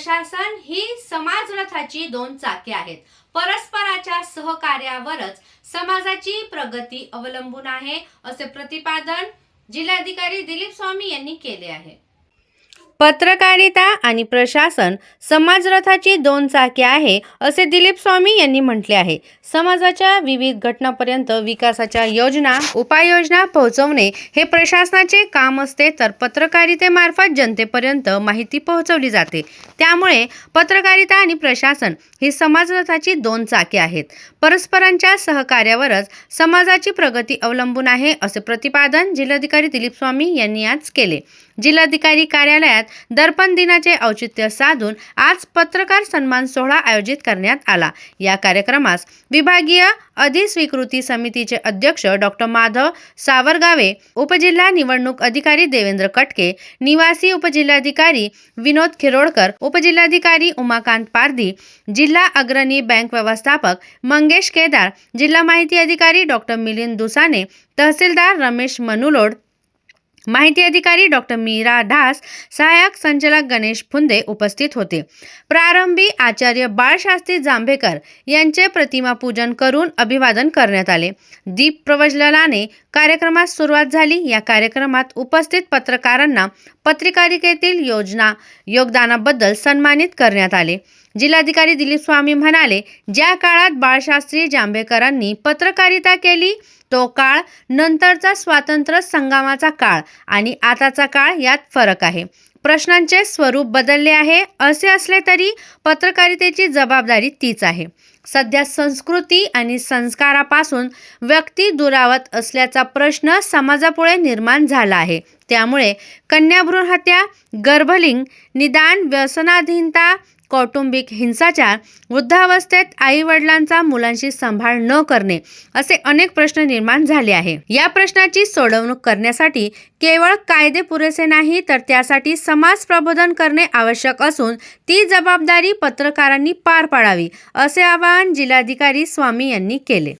प्रशासन ही समाजरथाची दोन चाके आहेत. परस्पराच्या सहकार्यावरच समाजाची प्रगती अवलंबून आहे असे प्रतिपादन जिल्हाधिकारी दिलीप स्वामी यांनी केले आहे. पत्रकारिता आणि प्रशासन समाजरथाची दोन चाके आहे असे दिलीप स्वामी यांनी म्हटले आहे. समाजाच्या विविध घटनापर्यंत विकासाच्या योजना उपाययोजना पोहोचवणे हे प्रशासनाचे काम असते तर पत्रकारितेमार्फत जनतेपर्यंत माहिती पोहोचवली जाते. त्यामुळे पत्रकारिता आणि प्रशासन ही समाजरथाची दोन चाके आहेत. परस्परांच्या सहकार्यावरच समाजाची प्रगती अवलंबून आहे असे प्रतिपादन जिल्हाधिकारी दिलीप स्वामी यांनी आज केले. जिल्हाधिकारी कार्यालयात दर्पण दिनाचे औचित्य साधून आज पत्रकार सन्मान सोहळा आयोजित करण्यात आला. या कार्यक्रमास विभागीय अधिस्वीकृती समितीचे अध्यक्ष डॉक्टर माधव सावरगावे उपजिल्हा निवडणूक अधिकारी देवेंद्र कटके निवासी उपजिल्हाधिकारी विनोद खिरोडकर उपजिल्हाधिकारी उमाकांत पारधी जिल्हा अग्रणी बँक व्यवस्थापक मंगेश केदार जिल्हा माहिती अधिकारी डॉक्टर मिलिंद दुसाने तहसीलदार रमेश मनुलोड माहिती अधिकारी डॉक्टर मीरा ढास सहाय्यक संचालक गणेश फुंदे उपस्थित होते. प्रारंभी आचार्य बाळशास्त्री जांभेकर यांचे प्रतिमा पूजन करून अभिवादन करण्यात आले. दीप प्रवजलनाने कार्यक्रमास सुरुवात झाली. या कार्यक्रमात उपस्थित पत्रकारांना पत्रकारिकेतील योजना योगदानाबद्दल सन्मानित करण्यात आले. जिल्हाधिकारी दिलीप स्वामी म्हणाले ज्या काळात बाळशास्त्री जांभेकरांनी पत्रकारिता केली तो काळ नंतरचा स्वातंत्र्य संग्रामाचा काळ आणि आताचा काळ यात फरक आहे. प्रश्नांचे स्वरूप बदलले आहे. असे असले तरी पत्रकारितेची जबाबदारी तीच आहे. सध्या संस्कृती आणि संस्कारापासून व्यक्ती दुरावत असल्याचा प्रश्न समाजापुढे निर्माण झाला आहे. त्यामुळे कन्याभ्रूण हत्या गर्भलिंग निदान व्यसनाधीनता कौटुंबिक हिंसाचार वृद्धावस्थेत आई वडिलांचा मुलांशी सांभाळ न करणे असे अनेक प्रश्न निर्माण झाले आहे. या प्रश्नाची सोडवणूक करण्यासाठी केवळ कायदे पुरेसे नाही तर त्यासाठी समाज प्रबोधन करणे आवश्यक असून ती जबाबदारी पत्रकारांनी पार पाडावी असे आवाहन जिल्हाधिकारी स्वामी यांनी केले.